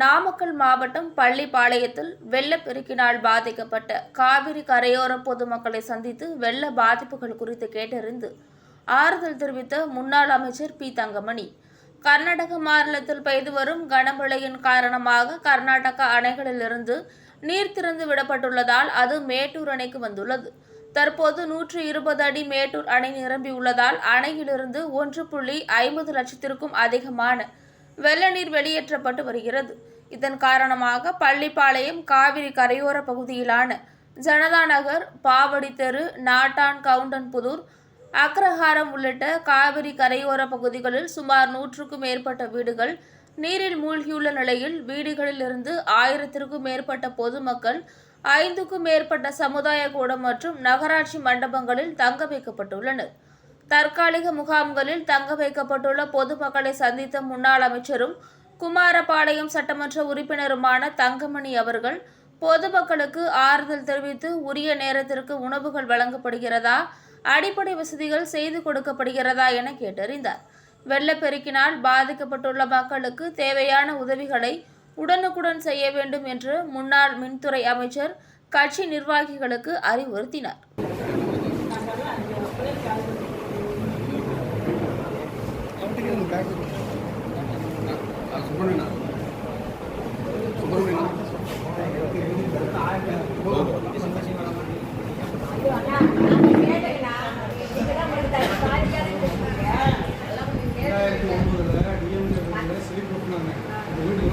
நாமக்கல் மாவட்டம் பள்ளிப்பாளையத்தில் வெள்ளப்பெருக்கினால் பாதிக்கப்பட்ட காவிரி கரையோர பொதுமக்களை சந்தித்து வெள்ள பாதிப்புகள் குறித்து கேட்டறிந்து ஆறுதல் தெரிவித்த முன்னாள் அமைச்சர் பி. தங்கமணி. கர்நாடக மாநிலத்தில் பெய்து வரும் கனமழையின் காரணமாக கர்நாடக அணைகளிலிருந்து நீர் திறந்து விடப்பட்டுள்ளதால் அது மேட்டூர் அணைக்கு வந்துள்ளது. தற்போது நூற்று இருபது அடி மேட்டூர் அணை நிரம்பியுள்ளதால் அணையிலிருந்து ஒன்று புள்ளி ஐம்பது லட்சத்திற்கும் அதிகமான வெள்ள நீர் வெளியேற்றப்பட்டு வருகிறது. இதன் காரணமாக பள்ளிப்பாளையம் காவிரி கரையோர பகுதியிலான ஜனதா நகர் பாவடி தெரு நாட்டான் கவுண்டன்புதூர் அக்ரஹாரம் உள்ளிட்ட காவிரி கரையோர பகுதிகளில் சுமார் நூற்றுக்கும் மேற்பட்ட வீடுகள் நீரில் மூழ்கியுள்ள நிலையில் வீடுகளில் இருந்து ஆயிரத்திற்கும் மேற்பட்ட பொதுமக்கள் ஐந்துக்கும் மேற்பட்ட சமுதாய கூடம் மற்றும் நகராட்சி மண்டபங்களில் தங்க வைக்கப்பட்டுள்ளனர். தற்காலிக முகாம்களில் தங்க வைக்கப்பட்டுள்ள பொதுமக்களை சந்தித்த முன்னாள் அமைச்சரும் குமாரபாளையம் சட்டமன்ற உறுப்பினருமான தங்கமணி அவர்கள் பொதுமக்களுக்கு ஆறுதல் தெரிவித்து உரிய நேரத்திற்கு உணவுகள் வழங்கப்படுகிறதா அடிப்படை வசதிகள் செய்து கொடுக்கப்படுகிறதா என கேட்டறிந்தார். வெள்ளப்பெருக்கினால் பாதிக்கப்பட்டுள்ள மக்களுக்கு தேவையான உதவிகளை உடனுக்குடன் செய்ய வேண்டும் என்று முன்னாள் மின்துறை அமைச்சர் கட்சி நிர்வாகிகளுக்கு அறிவுறுத்தினார்.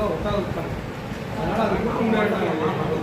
விட்டாங்க அதனால அது கொடுக்க முடியாட்டாங்க.